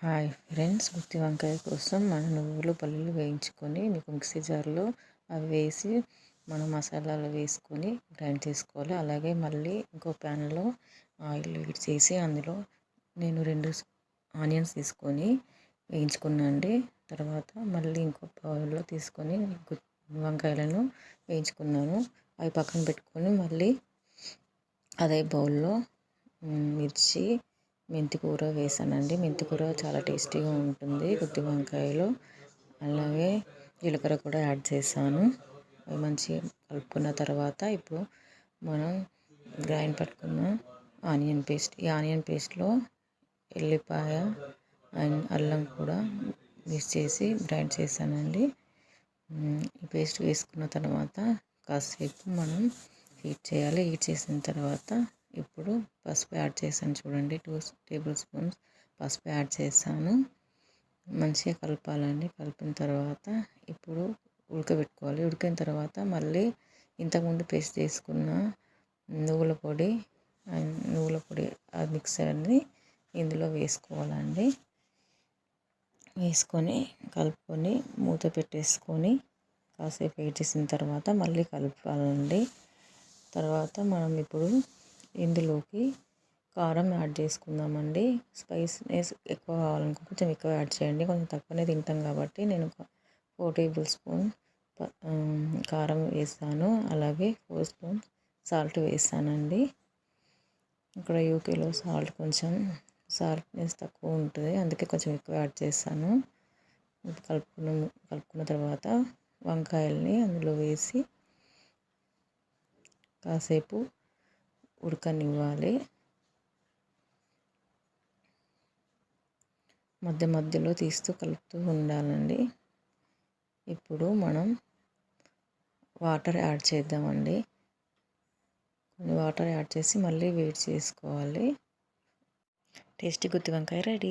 Hi friends గుత్తి వంకాయ కోసం మన నువ్వులు పల్లీలు వేయించుకొని మీకు మిక్సీ జార్లో అవి వేసి మనం మసాలాలు వేసుకొని గ్రైండ్ చేసుకోవాలి. అలాగే మళ్ళీ ఇంకో ప్యాన్లో ఆయిల్ వేడి చేసి అందులో నేను రెండు ఆనియన్స్ తీసుకొని వేయించుకున్నాండి తర్వాత మళ్ళీ ఇంకో బౌల్లో తీసుకొని వంకాయలను వేయించుకున్నాను. అవి పక్కన పెట్టుకొని మళ్ళీ అదే బౌల్లో మిర్చి మెంతి కూర వేసానండి. మెంతి కూర చాలా టేస్టీగా ఉంటుంది గుత్తి వంకాయలో. అలాగే జీలకర్ర కూడా యాడ్ చేశాను. అవి మంచిగా కలుపుకున్న తర్వాత ఇప్పుడు మనం గ్రైండ్ పట్టుకున్న ఆనియన్ పేస్ట్ ఈ ఆనియన్ పేస్ట్లో ఎల్లిపాయ అండ్ అల్లం కూడా మిక్స్ చేసి గ్రైండ్ చేశానండి. ఈ పేస్ట్ వేసుకున్న తర్వాత కాసేపు మనం హీట్ చేయాలి. హీట్ చేసిన తర్వాత ఇప్పుడు పసుపు యాడ్ చేశాను చూడండి. టూ టేబుల్ స్పూన్స్ పసుపు యాడ్ చేశాను. మంచిగా కలపాలండి. కలిపిన తర్వాత ఇప్పుడు ఉడకబెట్టుకోవాలి. ఉడికిన తర్వాత మళ్ళీ ఇంతకుముందు పేస్ట్ చేసుకున్న నువ్వుల పొడి నువ్వుల పొడి ఆ మిక్సర్ని ఇందులో వేసుకోవాలండి. వేసుకొని కలుపుకొని మూత పెట్టేసుకొని కాసేపు వెయిట్ చేసిన తర్వాత మళ్ళీ కలపాలండి. తర్వాత మనం ఇప్పుడు ఇందులోకి కారం యాడ్ చేసుకుందామండి. స్పైసీనెస్ ఎక్కువ కావాలనుకో కొంచెం ఎక్కువ యాడ్ చేయండి. కొంచెం తక్కువనే తింటాం కాబట్టి నేను ఫోర్ టేబుల్ స్పూన్ కారం వేస్తాను. అలాగే ఫోర్ స్పూన్ సాల్ట్ వేస్తానండి. ఇక్కడ యూకేలో సాల్ట్ కొంచెం సాల్ట్నెస్ తక్కువ ఉంటుంది. అందుకే కొంచెం ఎక్కువ యాడ్ చేస్తాను. కలుపుకున్న కలుపుకున్న తర్వాత వంకాయల్ని అందులో వేసి కాసేపు ఉడకనివ్వాలి. మధ్య మధ్యలో తీస్తూ కలుపుతూ ఉండాలండి. ఇప్పుడు మనం వాటర్ యాడ్ చేద్దామండి. కొన్ని వాటర్ యాడ్ చేసి మళ్ళీ వేడి చేసుకోవాలి. టేస్టీ గుత్తి వంకాయ రెడీ.